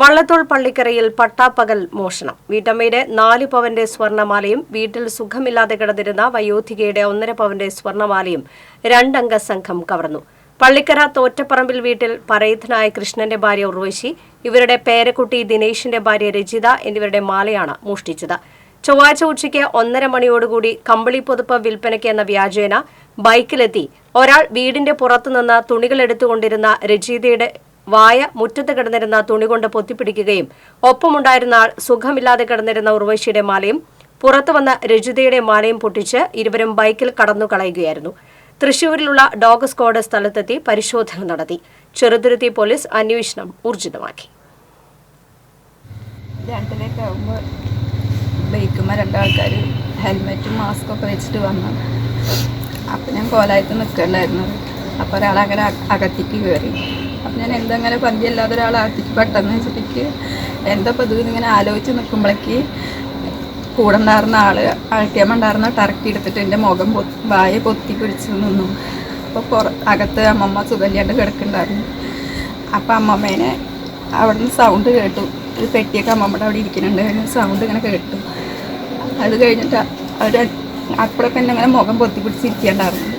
വള്ളത്തോൾ പള്ളിക്കരയിൽ പട്ടാപ്പകൽ മോഷണം. വീട്ടമ്മയുടെ നാല് പവന്റെ സ്വർണമാലയും വീട്ടിൽ സുഖമില്ലാതെ കിടന്നിരുന്ന വയോധികയുടെ ഒന്നര പവന്റെ സ്വർണമാലയും രണ്ടംഗ സംഘം കവർന്നു. പള്ളിക്കര തോറ്റപ്പറമ്പിൽ വീട്ടിൽ പറയത്തനായ കൃഷ്ണന്റെ ഭാര്യ ഉർവശി ഇവരുടെ പേരക്കുട്ടി ദിനേശിന്റെ ഭാര്യ രജിത എന്നിവരുടെ മാലയാണ് മോഷ്ടിച്ചത്. ചൊവ്വാഴ്ച ഉച്ചയ്ക്ക് ഒന്നര മണിയോടുകൂടി കമ്പിളി പുതുപ്പ് വിൽപ്പനയ്ക്ക് എന്ന വ്യാജേന ബൈക്കിലെത്തി. ഒരാൾ വീടിന്റെ പുറത്തുനിന്ന് തുണികൾ എടുത്തുകൊണ്ടിരുന്ന രജിതയുടെ വായ മുറ്റത്ത് കിടന്നിരുന്ന തുണി കൊണ്ട് പൊത്തിപ്പിടിക്കുകയും ഒപ്പമുണ്ടായിരുന്ന ആൾ സുഖമില്ലാതെ കിടന്നിരുന്ന ഉർവശിയുടെ മാലയും പുറത്തു വന്ന രജിതയുടെ മാലയും പൊട്ടിച്ച് ഇരുവരും ബൈക്കിൽ കടന്നു കളയുകയായിരുന്നു. തൃശൂരിലുള്ള ഡോഗ് സ്ക്വാഡ് സ്ഥലത്തെത്തി പരിശോധന നടത്തി. ചെറുതുരുത്തി പോലീസ് അന്വേഷണം ഊർജിതമാക്കി. ഹെൽമെറ്റും മാസ്കും ഒക്കെ വെച്ചിട്ട് വന്നു. അപ്പം ഞാൻ കോലായത്ത് നിൽക്കണ്ടായിരുന്നു അപ്പോൾ ഒരാളങ്ങനെ അകത്തിക്ക് കയറി ഞാൻ എന്തങ്ങനെ പന്തിയല്ലാതെ ഒരാളാക്കി പെട്ടെന്ന് വെച്ചിട്ട് എന്താ ഇപ്പോൾ ഇങ്ങനെ ആലോചിച്ച് നിൽക്കുമ്പോഴേക്ക് കൂടെ ഉണ്ടായിരുന്ന ആൾ അഴട്ടിയമ്മ ഉണ്ടായിരുന്ന ടർക്കി എടുത്തിട്ട് എന്റെ മുഖം വായ പൊത്തി പിടിച്ച് നിന്നു. അപ്പോൾ പുറ അകത്ത് അമ്മമ്മ സുഖമില്ലാണ്ട് കിടക്കുന്നുണ്ടായിരുന്നു. അപ്പം അമ്മമ്മേനെ അവിടെ നിന്ന് സൗണ്ട് കേട്ടു. ഒരു പെട്ടിയൊക്കെ അമ്മമ്മയുടെ അവിടെ ഇരിക്കുന്നുണ്ട്. സൗണ്ട് ഇങ്ങനെ കേട്ടു. അത് കഴിഞ്ഞിട്ട് അവർ അപ്പോഴൊക്കെ എന്നെ ഇങ്ങനെ മുഖം പൊത്തി പിടിച്ചിരിക്കേണ്ടായിരുന്നു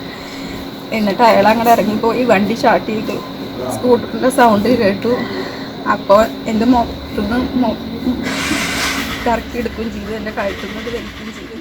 എന്നിട്ട് അയാൾ അങ്ങോട്ട് ഇറങ്ങിപ്പോയി. വണ്ടി സ്റ്റാർട്ട് ചെയ്തു. സ്കൂട്ടറിന്റെ സൗണ്ട് കേട്ടു. അപ്പോൾ എന്റെ മൊത്തം കറക്കി എടുക്കുകയും ചെയ്തു. എന്റെ കഴുത്തുനിന്ന് വലിക്കുകയും ചെയ്തു.